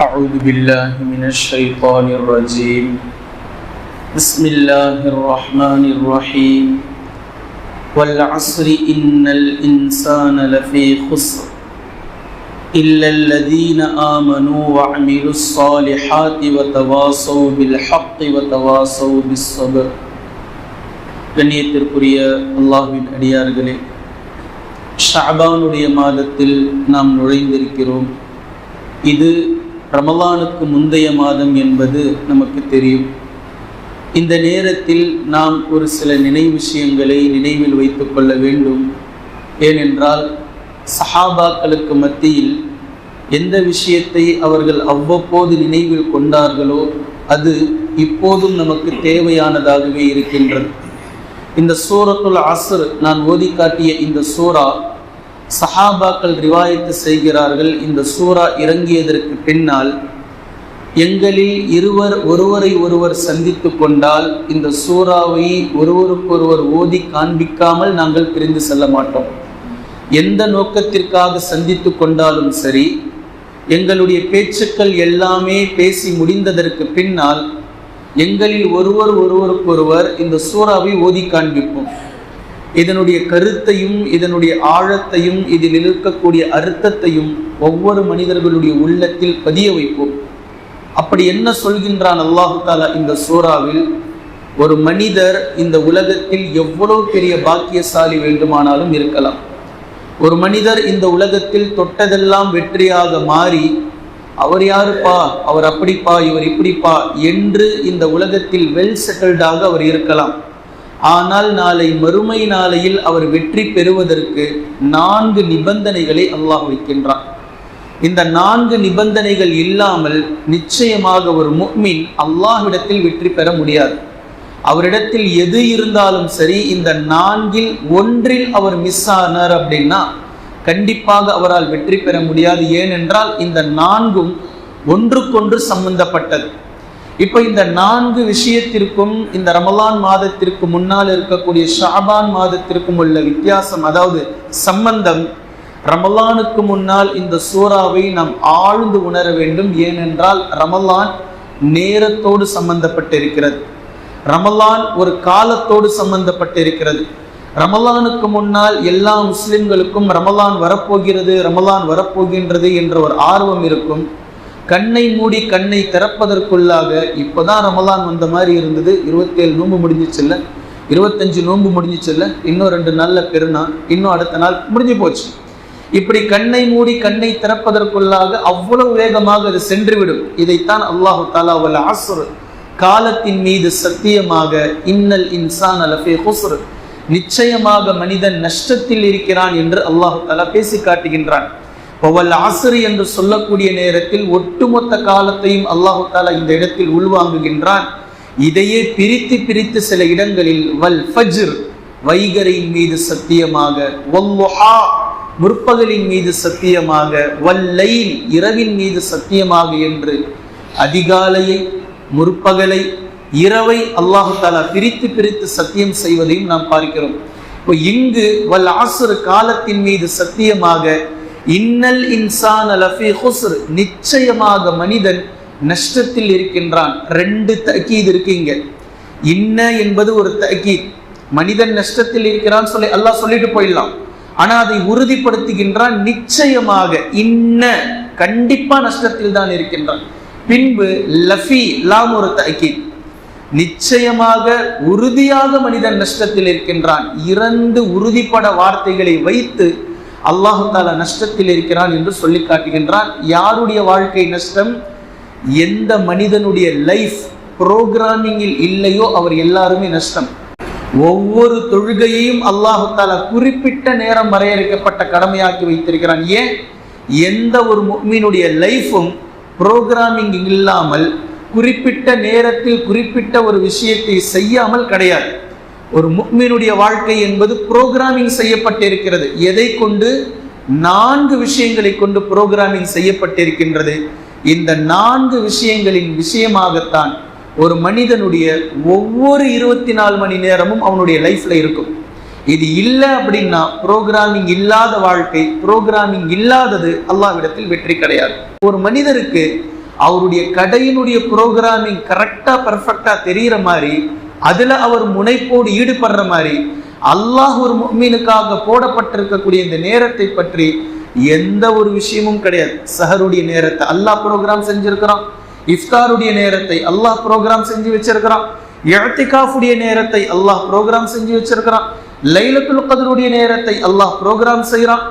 أعوذ بالله من الشيطان الرجيم بسم الله الرحمن الرحيم والعصر إن الإنسان لفي خسر إلا الذين آمنوا وعملوا الصالحات وتواصوا بالحق وتواصوا بالصبر கண்ணியத்திற்குரிய அல்லாஹ்வின் அடியார்களே ஷாபானுடைய மாதத்தில் நாம் நுழைந்திருக்கிறோம் இது ரமலானுக்கு முந்தைய மாதம் என்பது நமக்கு தெரியும். இந்த நேரத்தில் நாம் ஒரு சில நினை விஷயங்களை நினைவில் வைத்துக் கொள்ள வேண்டும். ஏனென்றால் சஹாபாக்களுக்கு மத்தியில் எந்த விஷயத்தை அவர்கள் அவ்வப்போது நினைவில் கொண்டார்களோ அது இப்போதும் நமக்கு தேவையானதாகவே இருக்கின்றது. இந்த சூரத்துல் அசர் நான் ஓதி காட்டிய இந்த சூரா சஹாபாக்கள் ரிவாயத்து செய்கிறார்கள். இந்த சூரா இறங்கியதற்கு பின்னால் எங்களில் இருவர் ஒருவரை ஒருவர் சந்தித்து கொண்டால் இந்த சூறாவை ஒருவருக்கொருவர் ஓதி காண்பிக்காமல் நாங்கள் பிரிந்து செல்ல மாட்டோம். எந்த நோக்கத்திற்காக சந்தித்து கொண்டாலும் சரி எங்களுடைய பேச்சுக்கள் எல்லாமே பேசி முடிந்ததற்கு பின்னால் எங்களில் ஒருவர் ஒருவருக்கொருவர் இந்த சூறாவை ஓதி காண்பிப்போம். இதனுடைய கருத்தையும் இதனுடைய ஆழத்தையும் இதில் இருக்கக்கூடிய அர்த்தத்தையும் ஒவ்வொரு மனிதர்களுடைய உள்ளத்தில் பதிய வைப்போம். அப்படி என்ன சொல்கின்றான் அல்லாஹு தாலா இந்த சூறாவில்? ஒரு மனிதர் இந்த உலகத்தில் எவ்வளவு பெரிய பாக்கியசாலி வேண்டுமானாலும் இருக்கலாம். ஒரு மனிதர் இந்த உலகத்தில் தொட்டதெல்லாம் வெற்றியாக மாறி அவர் யாருப்பா? அவர் அப்படிப்பா இவர் இப்படிப்பா என்று இந்த உலகத்தில் வெல் செட்டில்டாக அவர் இருக்கலாம். ஆனால் நாளை மறுமை நாளையில் அவர் வெற்றி பெறுவதற்கு நான்கு நிபந்தனைகளை அல்லாஹ் வைக்கின்றான். இந்த நான்கு நிபந்தனைகள் இல்லாமல் நிச்சயமாக ஒரு முக்மின் அல்லாஹ்விடத்தில் வெற்றி பெற முடியாது. அவரிடத்தில் எது இருந்தாலும் சரி இந்த நான்கில் ஒன்றில் அவர் மிஸ் ஆனார் அப்படின்னா கண்டிப்பாக அவரால் வெற்றி பெற முடியாது. ஏனென்றால் இந்த நான்கும் ஒன்றுக்கொன்று சம்பந்தப்பட்டது. இப்போ இந்த நான்கு விஷயத்திற்கும் இந்த ரமலான் மாதத்திற்கு முன்னால் இருக்கக்கூடிய ஷாபான் மாதத்திற்கும் உள்ள வித்தியாசம் அதாவது சம்பந்தம் ரமலானுக்கு முன்னால் இந்த சூறாவை நாம் ஆழ்ந்து உணர வேண்டும். ஏனென்றால் ரமலான் நேரத்தோடு சம்பந்தப்பட்டிருக்கிறது. ரமலான் ஒரு காலத்தோடு சம்பந்தப்பட்டிருக்கிறது. ரமலானுக்கு முன்னால் எல்லா முஸ்லிம்களுக்கும் ரமலான் வரப்போகிறது ரமலான் வரப்போகின்றது என்ற ஒரு ஆர்வம் இருக்கும். கண்ணை மூடி கண்ணை திறப்பதற்குள்ளாக இப்போதான் ரமலான் வந்த மாதிரி இருந்தது. இருபத்தேழு நோன்பு முடிஞ்சிச்சுல்ல? இருபத்தஞ்சு நோன்பு முடிஞ்சிச்சுல்ல? இன்னும் ரெண்டு நாளில் பெருநாள் இன்னும் அடுத்த நாள் முடிஞ்சு போச்சு. இப்படி கண்ணை மூடி கண்ணை திறப்பதற்குள்ளாக அவ்வளவு வேகமாக அது சென்றுவிடும். இதைத்தான் அல்லாஹு தாலாவல் ஆசுர் காலத்தின் மீது சத்தியமாக இன்னல் இன்சான் அலஃபே ஹுசுர் நிச்சயமாக மனிதன் நஷ்டத்தில் இருக்கிறான் என்று அல்லாஹு தாலா பேசி காட்டுகின்றான் ஒவ்வொரு ஆசிரி என்று சொல்லக்கூடிய நேரத்தில் ஒட்டுமொத்த காலத்தையும் அல்லாஹு தாலா இந்த இடத்தில் உள்வாங்குகின்றான். இதையே பிரித்து பிரித்து சில இடங்களில் வல் ஃபஜ்ர் வைகரின் மீது சத்தியமாக வல்லுஹா முற்பகலின் மீது சத்தியமாக வல்லைல் இரவின் மீது சத்தியமாக என்று அதிகாலையை முற்பகலை இரவை அல்லாஹு தாலா பிரித்து பிரித்து சத்தியம் செய்வதையும் நாம் பார்க்கிறோம். இப்போ இங்கு வல் ஆசுர் காலத்தின் மீது சத்தியமாக இன்னல் இன்சான் அலஃபி ஹுஸ்ர். நிச்சயமாக மனிதன் நஷ்டத்தில் இருக்கின்றான். ரெண்டு தக்கீது இருக்கீங்க இன்ன என்பது ஒரு தக்கீத் மனிதன் நஷ்டத்தில் இருக்கிறான் சொல்லி அல்லாஹ் சொல்லிட்டு போயிடலாம். ஆனா அதை உறுதிப்படுத்துகின்றான் நிச்சயமாக இன்ன கண்டிப்பா நஷ்டத்தில் தான் இருக்கின்றான். பின்பு லஃபி லாம் ஒரு தக்கீத் நிச்சயமாக உறுதியாக மனிதன் நஷ்டத்தில் இருக்கின்றான். இரண்டு உறுதிப்பட வார்த்தைகளை வைத்து அல்லாஹால நஷ்டத்தில் இருக்கிறான் என்று சொல்லி காட்டுகின்றான். யாருடைய வாழ்க்கை நஷ்டம்? எந்த மனிதனுடைய லைஃப் புரோகிராமிங்கில் இல்லையோ அவர் எல்லாருமே நஷ்டம். ஒவ்வொரு தொழுகையையும் அல்லாஹால குறிப்பிட்ட நேரம் வரையறுக்கப்பட்ட கடமையாக்கி வைத்திருக்கிறான். ஏன்? எந்த ஒரு மீனுடைய லைஃபும் புரோகிராமிங் இல்லாமல் குறிப்பிட்ட நேரத்தில் குறிப்பிட்ட ஒரு விஷயத்தை செய்யாமல் கிடையாது. ஒரு முக்மீனுடைய வாழ்க்கை என்பது புரோகிராமிங் செய்யப்பட்டிருக்கிறது. எதை கொண்டு? நான்கு விஷயங்களை கொண்டு புரோகிராமிங் செய்யப்பட்டிருக்கின்றது. இந்த நான்கு விஷயங்களின் விஷயமாகத்தான் ஒரு மனிதனுடைய ஒவ்வொரு இருபத்தி நாலு மணி நேரமும் அவனுடைய லைஃப்ல இருக்கும். இது இல்லை அப்படின்னா புரோகிராமிங் இல்லாத வாழ்க்கை புரோகிராமிங் இல்லாதது அல்லாவிடத்தில் வெற்றி கிடையாது. ஒரு மனிதருக்கு அவருடைய கடையினுடைய ப்ரோக்ராமிங் கரெக்டா பர்ஃபெக்டா தெரியிற மாதிரி அதுல அவர் முனைப்போடு ஈடுபடுற மாதிரி அல்லாஹ் ஒரு மீனுக்காக போடப்பட்டிருக்கக்கூடிய இந்த நேரத்தை பற்றி எந்த ஒரு விஷயமும் கிடையாது. சஹருடைய நேரத்தை அல்லாஹ் ப்ரோக்ராம் செஞ்சிருக்கிறான். இஃப்தாருடைய நேரத்தை அல்லாஹ் ப்ரோக்ராம் செஞ்சு வச்சிருக்கிறான். இழத்திகாஃபுடைய நேரத்தை அல்லாஹ் ப்ரோக்ராம் செஞ்சு வச்சிருக்கிறான். லைலத்துல் கதருடைய நேரத்தை அல்லாஹ் ப்ரோக்ராம் செய்கிறான்.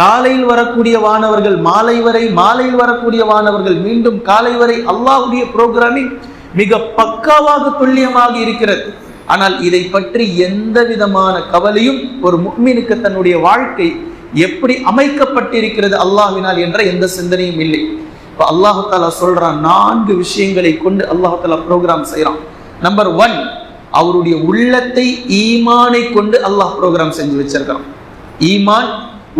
காலையில் வரக்கூடிய வானவர்கள் மாலை வரை மாலையில் வரக்கூடிய வானவர்கள் மீண்டும் காலை வரை அல்லாஹுடைய ப்ரோக்ராமிங் மிக பக்காவாக துல்லியமாக இருக்கிறது. ஆனால் இதை பற்றி எந்த விதமான கவலையும் ஒரு முக்மீனுக்கு தன்னுடைய வாழ்க்கை எப்படி அமைக்கப்பட்டிருக்கிறது அல்லாஹினால் என்ற எந்த சிந்தனையும் இல்லை. இப்போ அல்லாஹாலா சொல்றான் நான்கு விஷயங்களை கொண்டு அல்லாஹாலா ப்ரோக்ராம் செய்யறான் நம்பர் ஒன் அவருடைய உள்ளத்தை ஈமானை கொண்டு அல்லாஹ் ப்ரோக்ராம் செஞ்சு வச்சிருக்கிறான். ஈமான்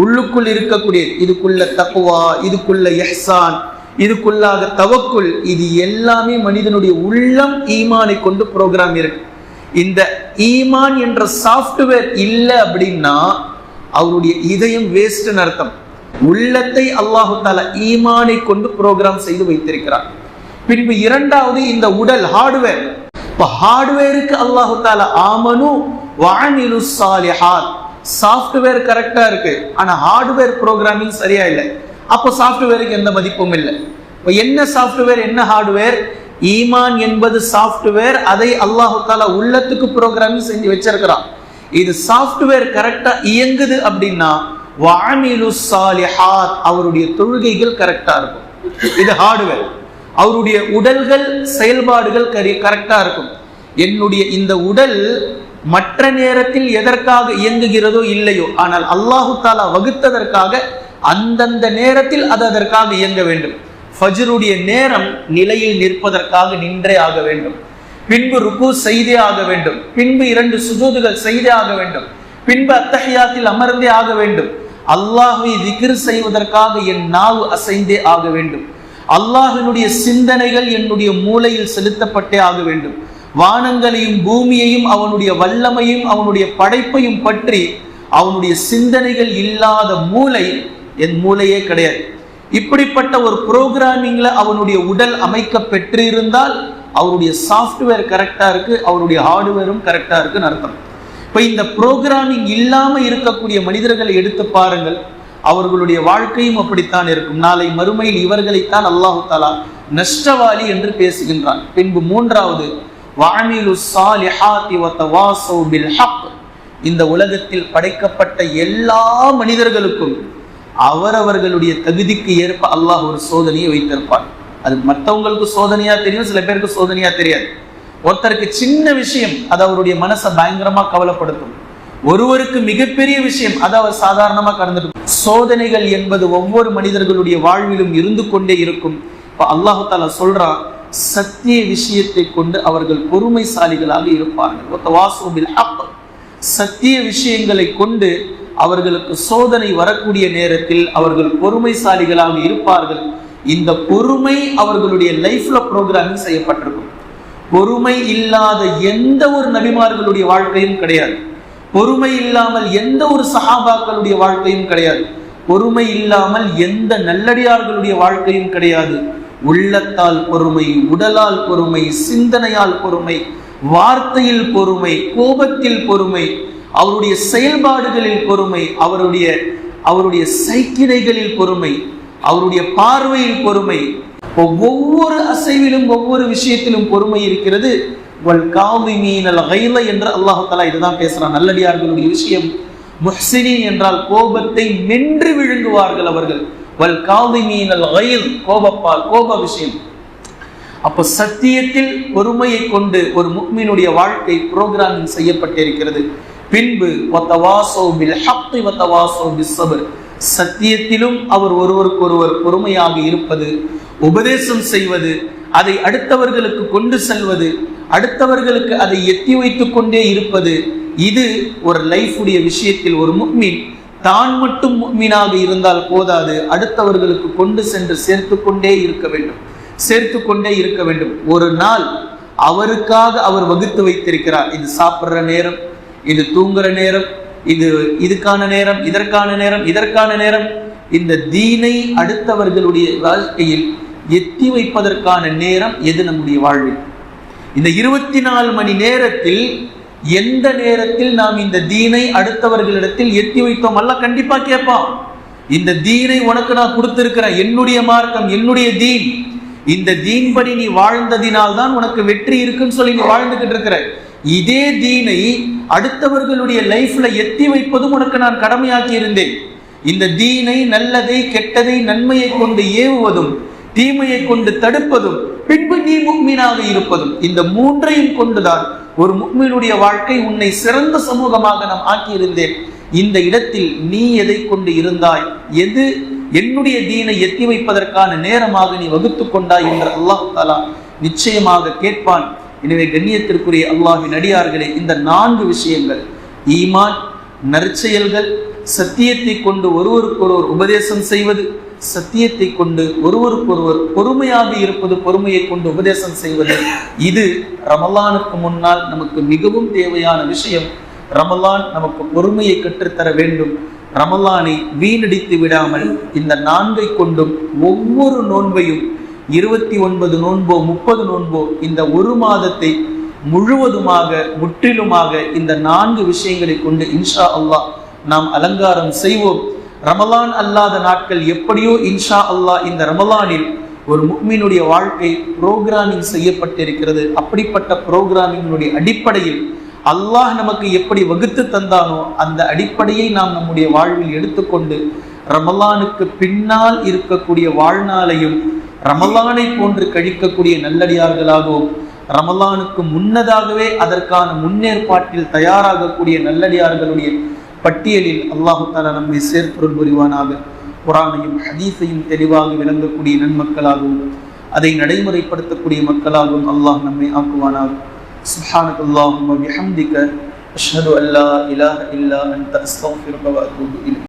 உள்ளுக்குள் இருக்கக்கூடிய இதுக்குள்ள தக்குவா இதுக்குள்ள எஹ்சான் இதுக்குள்ளாக தவக்குள் இது எல்லாமே மனிதனுடைய உள்ளம் ஈமானை கொண்டு ப்ரோக்ராம் இருக்கு. இந்த ஈமான் என்ற சாஃப்ட்வேர் இல்லை அப்படின்னா அவருடைய இதயம் வேஸ்ட்னு அர்த்தம். உள்ளத்தை அல்லாஹு தாலா ஈமானை கொண்டு ப்ரோக்ராம் செய்து வைத்திருக்கிறார். பின்பு இரண்டாவது இந்த உடல் ஹார்ட்வேர் இப்போ ஹார்ட்வேருக்கு அல்லாஹு தாலா ஆமனு வானிலு சாலிஹாத் சாஃப்ட்வேர் கரெக்டா இருக்கு. ஆனா ஹார்ட்வேர் ப்ரோக்ராமிங் சரியா இல்லை. அப்போ சாஃப்ட்வேருக்கு எந்த மதிப்பும் இல்லை. இப்போ என்ன சாஃப்ட்வேர் என்ன ஹார்ட்வேர் ஈமான் என்பது சாஃப்ட்வேர் அதை அல்லாஹு தாலா உள்ளத்துக்கு ப்ரோக்ராமிங் செஞ்சு வச்சிருக்கிறான். இது சாஃப்ட்வேர் கரெக்டாக இயங்குது அப்படின்னா வாமிலு சாலிஹாத் அவருடைய தொழுகைகள் கரெக்டாக இருக்கும். இது ஹார்ட்வேர் அவருடைய உடல்கள் செயல்பாடுகள் கரி கரெக்டாக இருக்கும். என்னுடைய இந்த உடல் மற்ற நேரத்தில் எதற்காக இயங்குகிறதோ இல்லையோ ஆனால் அல்லாஹு தாலா வகுத்ததற்காக அந்தந்த நேரத்தில் அது அதற்காக இயங்க வேண்டும். ஃபஜ்ருடைய நேரம் நிலையில் நிற்பதற்காக நின்றே ஆக வேண்டும். பின்பு ருக்கு செய்தே ஆக வேண்டும். பின்பு இரண்டு சுஜூதுகள் செய்தே ஆக வேண்டும். பின்பு அத்தஹியாத்தில் அமர்ந்தே ஆக வேண்டும். அல்லாஹை திகிர் செய்வதற்காக என் நாவு அசைந்தே ஆக வேண்டும். அல்லாஹினுடைய சிந்தனைகள் என்னுடைய மூளையில் செலுத்தப்பட்டே ஆக வேண்டும். வானங்களையும் பூமியையும் அவனுடைய வல்லமையும் அவனுடைய படைப்பையும் பற்றி அவனுடைய சிந்தனைகள் இல்லாத மூளை என் மூளையே கிடையாது. இப்படிப்பட்ட ஒரு ப்ரோக்ராமிங்ல அவனுடைய உடல் அமைக்க பெற்றிருந்தால் அவருடைய சாஃப்ட்வேர் கரெக்டா இருக்கு அவருடைய ஹார்ட்வேரும் கரெக்டா இருக்குன்னு அர்த்தம். இப்போ இந்த ப்ரோக்ராமிங் இல்லாம இருக்கக்கூடிய மனிதர்களை எடுத்து பாருங்கள். அவர்களுடைய வாழ்க்கையும் அப்படித்தான் இருக்கும். நாளை மறுமையில் இவர்களைத்தான் அல்லாஹு தாலா நஷ்டவாளி என்று பேசுகின்றான். பின்பு மூன்றாவது வாமிலு பில் இந்த உலகத்தில் படைக்கப்பட்ட எல்லா மனிதர்களுக்கும் அவரவர்களுடைய தகுதிக்கு ஏற்ப அல்லாஹ் ஒரு சோதனையை வைத்திருப்பான். அது மற்றவங்களுக்கு சோதனையா தெரியும் சில பேருக்கு சோதனையா தெரியாது. ஒருத்தருக்கு சின்ன விஷயம் அது அவருடைய மனசை பயங்கரமா கவலைப்படுத்தும். ஒருவருக்கு மிகப்பெரிய விஷயம் அது அவர் சாதாரணமா கடந்துட்டு சோதனைகள் என்பது ஒவ்வொரு மனிதர்களுடைய வாழ்விலும் இருந்து கொண்டே இருக்கும். இப்ப அல்லாஹு தாலா சொல்றான் சத்திய விஷயத்தை கொண்டு அவர்கள் பொறுமைசாலிகளாக இருப்பார்கள். சத்திய விஷயங்களை கொண்டு அவர்களுக்கு சோதனை வரக்கூடிய நேரத்தில் அவர்கள் பொறுமைசாலிகளாக இருப்பார்கள். இந்த பொறுமை அவர்களுடைய லைஃப்ல ப்ரோக்ராமிங் செய்யப்பட்டிருக்கும். பொறுமை இல்லாத எந்த ஒரு நபிமார்களுடைய வாழ்க்கையும் கிடையாது. பொறுமை இல்லாமல் எந்த ஒரு சஹாபாக்களுடைய வாழ்க்கையும் கிடையாது. பொறுமை இல்லாமல் எந்த நல்லடியார்களுடைய வாழ்க்கையும் கிடையாது. உள்ளத்தால் பொறுமை உடலால் பொறுமை சிந்தனையால் பொறுமை வார்த்தையில் பொறுமை கோபத்தில் பொறுமை அவருடைய செயல்பாடுகளில் பொறுமை அவருடைய அவருடைய சைக்கிடைகளில் பொறுமை அவருடைய பார்வையில் பொறுமை ஒவ்வொரு அசைவிலும் ஒவ்வொரு விஷயத்திலும் பொறுமை இருக்கிறது. என்று அல்லாஹு தலா இதுதான் பேசுறான். நல்லடியார்களுடைய விஷயம் முஹ்சினி என்றால் கோபத்தை மென்று விழுங்குவார்கள் அவர்கள். வல் காமிமீனல் கைல் கோபப்பால் கோப விஷயம். அப்போ சத்தியத்தில் பொறுமையை கொண்டு ஒரு முக்மீனுடைய வாழ்க்கை புரோகிராமிங் செய்யப்பட்டிருக்கிறது. பின்பு வத்தவாசோ வத்தவாசோ சத்தியத்திலும் அவர் ஒருவருக்கொருவர் பொறுமையாக இருப்பது உபதேசம் செய்வது அதை அடுத்தவர்களுக்கு கொண்டு செல்வது அடுத்தவர்களுக்கு அதை எத்தி வைத்து கொண்டே இருப்பது இது ஒரு லைஃபுடைய விஷயத்தில் ஒரு முக்மீன். தான் மட்டும் முக்மீனாக இருந்தால் போதாது அடுத்தவர்களுக்கு கொண்டு சென்று சேர்த்து கொண்டே இருக்க வேண்டும் சேர்த்து கொண்டே இருக்க வேண்டும். ஒரு நாள் அவருக்காக அவர் வகுத்து வைத்திருக்கிறார். இது சாப்பிட்ற நேரம் இது தூங்குற நேரம் இது இதுக்கான நேரம் இதற்கான நேரம் இதற்கான நேரம். இந்த தீனை அடுத்தவர்களுடைய வாழ்க்கையில் எத்தி வைப்பதற்கான நேரம் எது நம்முடைய வாழ்வில்? இந்த இருபத்தி நாலு மணி நேரத்தில் எந்த நேரத்தில் நாம் இந்த தீனை அடுத்தவர்களிடத்தில் எத்தி வைத்தோம்? அல்ல கண்டிப்பா கேட்பான் இந்த தீனை உனக்கு நான் கொடுத்திருக்கிறேன். என்னுடைய மார்க்கம் என்னுடைய தீன். இந்த தீன்படி நீ வாழ்ந்ததினால் தான் உனக்கு வெற்றி இருக்குன்னு சொல்லி நீ வாழ்ந்துகிட்டு இருக்கிற. இதே தீனை அடுத்தவர்களுடைய லைஃப்ல எத்தி வைப்பதும் உனக்கு நான் கடமையாக்கி இருந்தேன். இந்த தீனை நல்லதை கெட்டதை நன்மையை கொண்டு ஏவுவதும் தீமையை கொண்டு தடுப்பதும் பின்பு நீ முக்மீனாக இருப்பதும் இந்த மூன்றையும் கொண்டுதான் ஒரு முக்மீனுடைய வாழ்க்கை உன்னை சிறந்த சமூகமாக நாம் ஆக்கியிருந்தேன் இந்த இடத்தில் நீ எதை கொண்டு இருந்தாய்? எது? என்னுடைய தீனை எத்தி வைப்பதற்கான நேரமாக நீ வகுத்து கொண்டாய் என்று அல்லாஹ் தாலா நிச்சயமாக கேட்பான். எனவே கண்ணியத்திற்குரிய அல்லாஹின் அடியார்களே இந்த நான்கு விஷயங்கள் ஈமான் நற்செயல்கள் சத்தியத்தை கொண்டு ஒருவருக்கொருவர் உபதேசம் செய்வது சத்தியத்தை கொண்டு ஒருவருக்கொருவர் பொறுமையாக இருப்பது பொறுமையை கொண்டு உபதேசம் செய்வது இது ரமலானுக்கு முன்னால் நமக்கு மிகவும் தேவையான விஷயம். ரமலான் நமக்கு பொறுமையை கற்றுத்தர வேண்டும். ரமலானை வீணடித்து விடாமல் இந்த நான்கை கொண்டும் ஒவ்வொரு நோன்பையும் இருபத்தி ஒன்பது நோன்போ முப்பது நோன்போ இந்த ஒரு மாதத்தை முழுவதுமாக முற்றிலுமாக இந்த நான்கு விஷயங்களை கொண்டு இன்ஷா அல்லாஹ் நாம் அலங்காரம் செய்வோம். ரமலான் அல்லாத நாட்கள் எப்படியோ இன்ஷா அல்லாஹ் இந்த ரமலானில் ஒரு முக்மீனுடைய வாழ்க்கை புரோகிராமிங் செய்யப்பட்டிருக்கிறது. அப்படிப்பட்ட புரோகிராமிங்கினுடைய அடிப்படையில் அல்லாஹ் நமக்கு எப்படி வகுத்து தந்தானோ அந்த அடிப்படையை நாம் நம்முடைய வாழ்வில் எடுத்துக்கொண்டு ரமலானுக்கு பின்னால் இருக்கக்கூடிய வாழ்நாளையும் ரமலானை போன்று கழிக்கக்கூடிய நல்லடியார்களாகவும் ரமலானுக்கு முன்னதாகவே அதற்கான முன்னேற்பாட்டில் தயாராகக்கூடிய நல்லடியார்களுடைய பட்டியலில் அல்லாஹு தாலா நம்மை சேர்ப்பொருள் புரிவானாக குரானையும் ஹதீஸையும் தெளிவாக விளங்கக்கூடிய நன்மக்களாகவும் அதை நடைமுறைப்படுத்தக்கூடிய மக்களாகவும் அல்லாஹ் நம்மை ஆக்குவானாக سبحانك اللهم وبحمدك أشهد أن لا إله إلا أنت أستغفرك وأتوب إليك